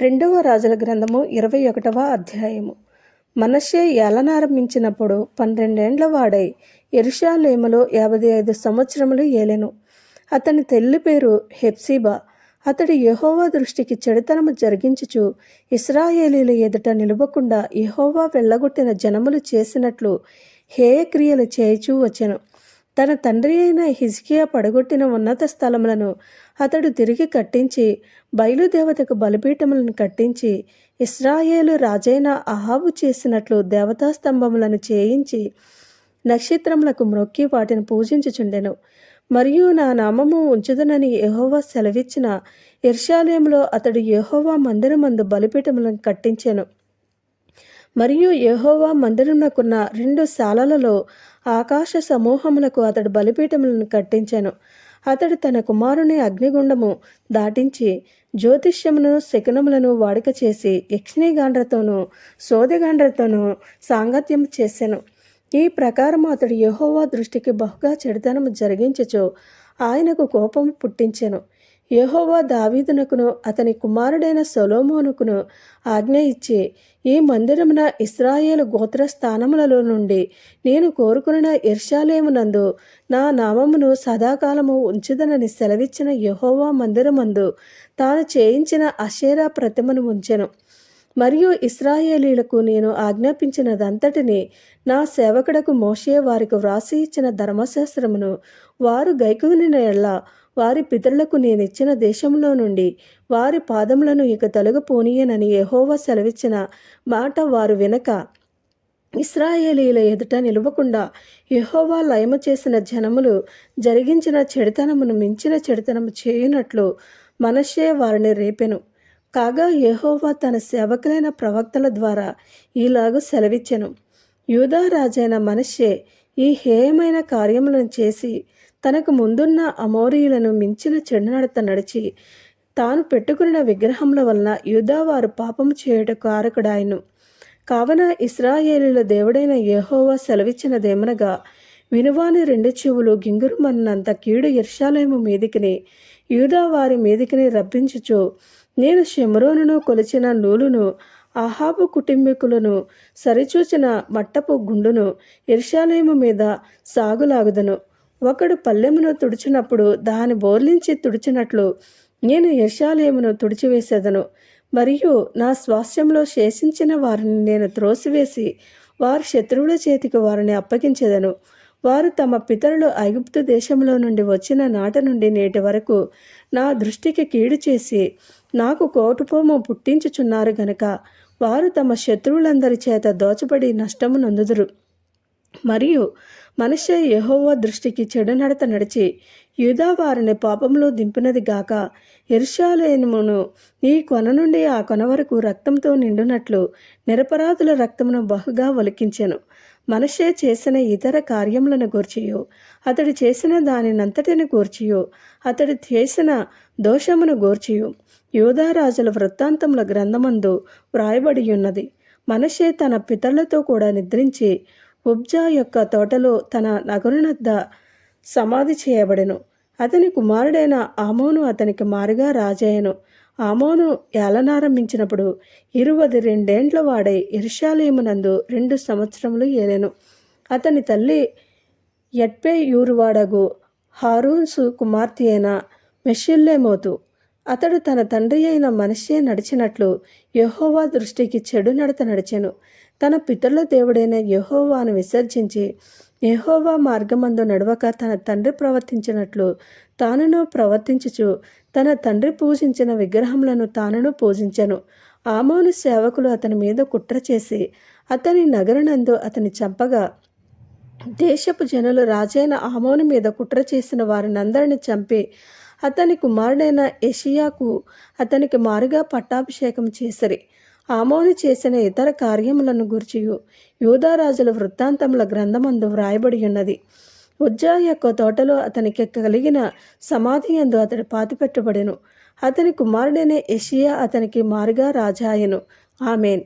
రెండవ రాజుల గ్రంథము ఇరవై ఒకటవ అధ్యాయము. మనషే ఏలనారంభించినప్పుడు పన్నెండేండ్ల వాడై ఎరుషాలేములో యాభై ఐదు సంవత్సరములు ఏలెను. అతని తల్లి పేరు హెప్సిబా. అతడు యహోవా దృష్టికి చెడుతనము జరిగించుచు ఇస్రాయేలీల ఎదుట నిలవకుండా యహోవా వెళ్ళగొట్టిన జనములు చేసినట్లు హేయ క్రియలు చేయుచూ వచ్చెను. తన తండ్రి అయిన హిజ్కియా పడగొట్టిన ఉన్నత స్థలములను అతడు తిరిగి కట్టించి బయలుదేవతకు బలిపీఠములను కట్టించి ఇస్రాయేలు రాజైన అహాబు చేసినట్లు దేవతా స్తంభములను చేయించి నక్షత్రములకు మ్రొక్కి వాటిని పూజించుచుండెను. మరియు నా నామము ఉంచుదనని యహోవా సెలవిచ్చిన ఇర్షాలయంలో అతడు యహోవా మందిరమందు బలిపీఠములను కట్టించాను. మరియు యెహోవా మందిరమునకున్న రెండు శాలలలో ఆకాశ సమూహములకు అతడు బలిపీఠములను కట్టించాను. అతడు తన కుమారుని అగ్నిగుండము దాటించి జ్యోతిష్యమును శకునములను వాడుక చేసి యక్షిణీగాండ్రతోనూ సోదగాండ్రతోనూ సాంగత్యం చేశాను ఈ ప్రకారం అతడు యహోవా దృష్టికి బహుగా చెడుతనము జరిగించచో ఆయనకు కోపం పుట్టించెను. యహోవా దావీదునకును అతని కుమారుడైన సొలోమోనుకును ఆజ్ఞ ఇచ్చి ఈ మందిరమున ఇస్రాయేలు గోత్ర స్థానములలో నుండి నేను కోరుకున్న ఎర్షాలేమునందు నా నామమును సదాకాలము ఉంచుదనని సెలవిచ్చిన యహోవా మందిరమందు తాను చేయించిన అషేరా ప్రతిమను ఉంచెను. మరియు ఇస్రాయేలీలకు నేను ఆజ్ఞాపించినదంతటిని నా సేవకుడకు మోషే వారికి వ్రాసి ఇచ్చిన ధర్మశాస్త్రమును వారు గైకుని ఎళ్ళ వారి పితరులకు నేనిచ్చిన దేశంలో నుండి వారి పాదములను ఇక తొలగపోనీయనని ఎహోవా సెలవిచ్చిన మాట వారు వినక ఇస్రాయేలీల ఎదుట నిలవకుండా యహోవా లయము చేసిన జనములు జరిగించిన చెడుతనమును మించిన చెడుతనము చేయునట్లు మనషే వారిని రేపెను. కాగా యహోవా తన సేవకులైన ప్రవక్తల ద్వారా ఈలాగు సెలవిచ్చెను. యూదా రాజైన మనషే ఈ హేయమైన కార్యములను చేసి తనకు ముందున్న అమౌరీయులను మించిన చెడునడత నడిచి తాను పెట్టుకున్న విగ్రహముల వలన యూదావారు పాపము చేయుట కారకుడాయను కావున ఇస్రాయేలీల దేవుడైన యహోవా సెలవిచ్చినదేమనగా వినువాని రెండు చెవులు గింగురుమన్నంత కీడు ఇర్షాలేము మీదికిని యూదా వారి మీదికిని రప్పించుచు నేను షెమరోనును కొలిచిన నూలును అహాబు కుటుంబీకులను సరిచూచిన మట్టపు గుండును ఇర్షాలేము మీద సాగులాగుదను. ఒకడు పల్లెమును తుడిచినప్పుడు దాని బోర్లించి తుడిచినట్లు నేను యశాలయమును తుడిచివేసేదను. మరియు నా స్వాస్థ్యంలో శేషించిన వారిని నేను త్రోసివేసి వారి శత్రువుల చేతికి వారిని అప్పగించేదను. వారు తమ పితరులు ఐగుప్తు దేశంలో నుండి వచ్చిన నాట నుండి నేటి వరకు నా దృష్టికి కీడు చేసి నాకు కోటుపోము పుట్టించుచున్నారు గనక వారు తమ శత్రువులందరి చేత దోచబడి నష్టము నందుదురు. మరియు మనిషి యహోవ దృష్టికి చెడు నడత నడిచి యూదా వారిని పాపంలో దింపినది గాక ఎరుషాలేమును ఈ కొన నుండి ఆ కొన వరకు రక్తంతో నిండునట్లు నిరపరాధుల రక్తమును బహుగా ఒలికించెను. మనషే చేసిన ఇతర కార్యములను గూర్చియో. అతడు చేసిన దానినంతటిని గూర్చియో. అతడు చేసిన దోషమును గూర్చియో. యోధారాజుల వృత్తాంతముల గ్రంథమందు వ్రాయబడి ఉన్నది మనషే తన పితరులతో కూడా నిద్రించి ఉబ్జా యొక్క తోటలో తన నగరునద్ద సమాధి చేయబడెను. అతని కుమారుడైన ఆమోను అతనికి మారుగా రాజయ్యను. ఆమోను ఏలనారంభించినప్పుడు ఇరువది రెండేండ్ల వాడై ఇర్షాలేమునందు రెండు సంవత్సరములు ఏలెను. అతని తల్లి ఎట్పే యూరువాడగు హారూన్సు కుమార్తె అయిన మెషిల్లేమోతు. అతడు తన తండ్రి అయిన మనిషే నడిచినట్లు యహోవా దృష్టికి చెడు నడత నడిచెను. తన పితరుల దేవుడైన యెహోవాను విసర్జించి యెహోవా మార్గమందు నడవక తన తండ్రి ప్రవర్తించినట్లు తానును ప్రవర్తించుచు తన తండ్రి పూజించిన విగ్రహములను తానును పూజించను. ఆమోను సేవకులు అతని మీద కుట్ర చేసి అతని నగరనందు అతని చంపగా దేశపు జనులు రాజైన ఆమోను మీద కుట్ర చేసిన వారినందరిని చంపి అతని కుమారుడైన ఎషియాకు అతనికి మారుగా పట్టాభిషేకం చేసరి. ఆమోదు చేసిన ఇతర కార్యములను గుర్చియు. యూదారాజుల వృత్తాంతముల గ్రంథమందు వ్రాయబడి ఉన్నది. ఉజ్జా యొక్క తోటలో అతనికి కలిగిన సమాధి ఎందు అతడు పాతిపెట్టబడెను. అతని కుమారుడైన ఎషియా అతనికి మారుగా రాజాయను. ఆమెన్.